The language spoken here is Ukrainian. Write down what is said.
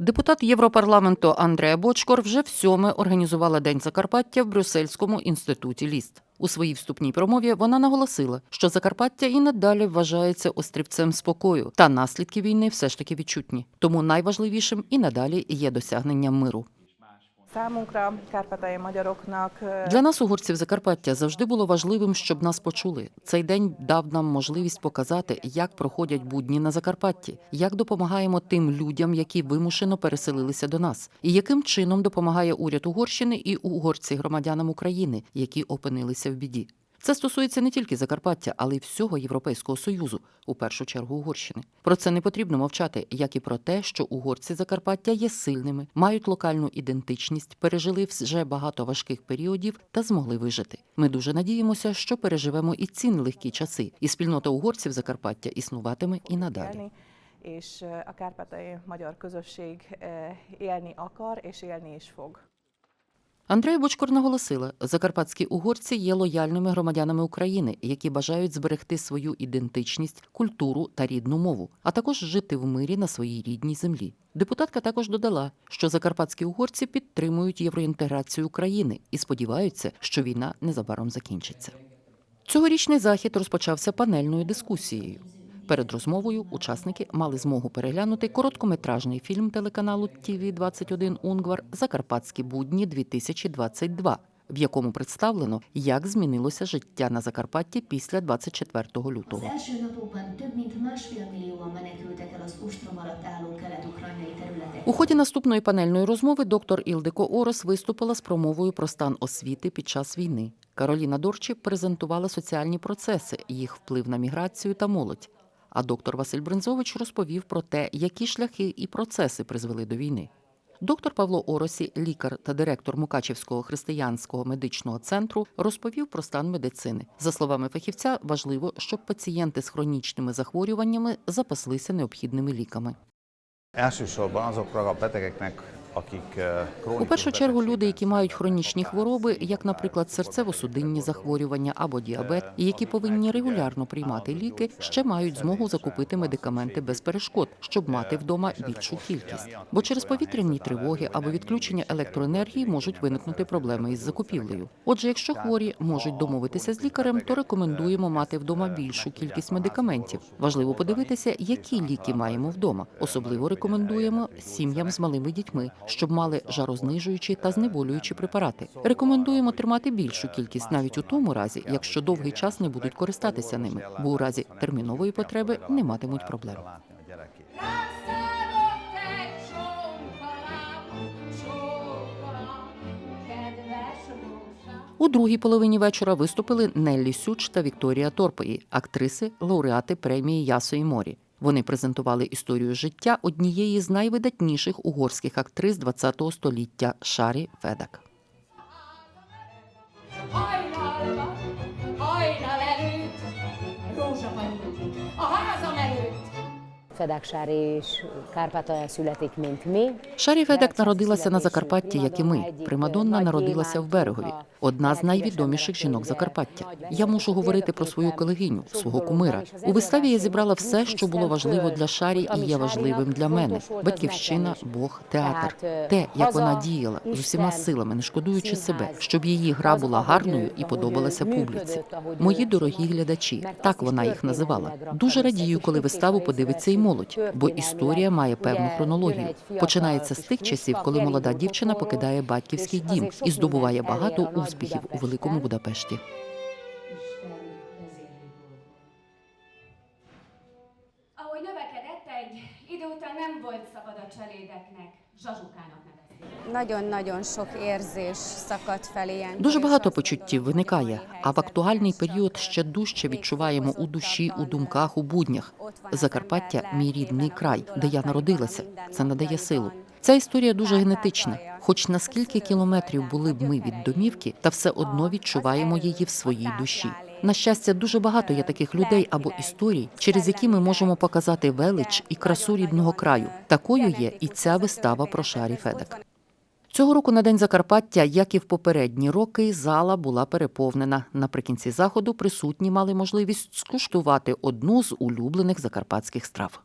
Депутат Європарламенту Андрея Бочкор вже всьоме організувала День Закарпаття в Брюссельському інституті ліст. У своїй вступній промові вона наголосила, що Закарпаття і надалі вважається острівцем спокою, та наслідки війни все ж таки відчутні. Тому найважливішим і надалі є досягнення миру. Для нас, угорців Закарпаття, завжди було важливим, щоб нас почули. Цей день дав нам можливість показати, як проходять будні на Закарпатті, як допомагаємо тим людям, які вимушено переселилися до нас, і яким чином допомагає уряд Угорщини і угорці громадянам України, які опинилися в біді. Це стосується не тільки Закарпаття, але й всього Європейського союзу, у першу чергу Угорщини. Про це не потрібно мовчати, як і про те, що угорці Закарпаття є сильними, мають локальну ідентичність, пережили вже багато важких періодів та змогли вижити. Ми дуже надіємося, що переживемо і ці нелегкі часи, і спільнота угорців Закарпаття існуватиме і надалі. és a kárpátai magyar közösség élni akar, és élni. Андрея Бочкор наголосила, закарпатські угорці є лояльними громадянами України, які бажають зберегти свою ідентичність, культуру та рідну мову, а також жити в мирі на своїй рідній землі. Депутатка також додала, що закарпатські угорці підтримують євроінтеграцію України і сподіваються, що війна незабаром закінчиться. Цьогорічний захід розпочався панельною дискусією. Перед розмовою учасники мали змогу переглянути короткометражний фільм телеканалу ТВ 21 Унгвар Закарпатські будні 2022 в якому представлено, як змінилося життя на Закарпатті після 24 Az лютого. У ході наступної панельної розмови доктор Ілдико Орос виступила з промовою про стан освіти під час війни. Кароліна Дорчі презентувала соціальні процеси, їх вплив на міграцію та молодь. А доктор Василь Брензович розповів про те, які шляхи і процеси призвели до війни. Доктор Павло Оросі, лікар та директор Мукачівського християнського медичного центру, розповів про стан медицини. За словами фахівця, важливо, щоб пацієнти з хронічними захворюваннями запаслися необхідними ліками. Elsősorban azokra a betegeknek, У першу чергу люди, які мають хронічні хвороби, як, наприклад, серцево-судинні захворювання або діабет, і які повинні регулярно приймати ліки, ще мають змогу закупити медикаменти без перешкод, щоб мати вдома більшу кількість. Бо через повітряні тривоги або відключення електроенергії можуть виникнути проблеми із закупівлею. Отже, якщо хворі можуть домовитися з лікарем, то рекомендуємо мати вдома більшу кількість медикаментів. Важливо подивитися, які ліки маємо вдома. Особливо рекомендуємо сім'ям з малими дітьми, щоб мали жарознижуючі та знеболюючі препарати. Рекомендуємо тримати більшу кількість навіть у тому разі, якщо довгий час не будуть користатися ними, бо у разі термінової потреби не матимуть проблем. У другій половині вечора виступили Неллі Сюч та Вікторія Торпої, актриси, лауреати премії Ясо і Морі. Вони презентували історію життя однієї з найвидатніших угорських актрис ХХ століття Шарі Федак. Hajnal előtt, rózsapanyú, a házam előtt. Sári is Kárpátalján születik, mint mi. Шарі Федак народилася на Закарпатті, як і ми. Примадонна народилася в Берегові, одна з найвідоміших жінок Закарпаття. Я мушу говорити про свою колегиню, свого кумира. У виставі я зібрала все, що було важливо для Шарі і є важливим для мене: батьківщина, Бог, театр. Те, як вона діяла з усіма силами, не шкодуючи себе, щоб її гра була гарною і подобалася публіці. Мої дорогі глядачі, так вона їх називала. Дуже радію, коли виставу подивиться і молодь, бо історія має певну хронологію. Починається з тих часів, коли молода дівчина покидає батьківський дім і здобуває багато успіхів у великому Будапешті. Ahogy nevezni. Nagyon-nagyon sok érzés szakadt fel. Дуже багато почуттів виникає, а в актуальний період ще дужче відчуваємо у душі, у думках, у буднях. Закарпаття мій рідний край, де я народилася. Це надає силу. Ця історія дуже генетична. Хоч на скільки кілометрів були б ми від домівки, та все одно відчуваємо її в своїй душі. На щастя, дуже багато є таких людей або історій, через які ми можемо показати велич і красу рідного краю. Такою є і ця вистава про Шарі Федек. Цього року на День Закарпаття, як і в попередні роки, зала була переповнена. Наприкінці заходу присутні мали можливість скуштувати одну з улюблених закарпатських страв.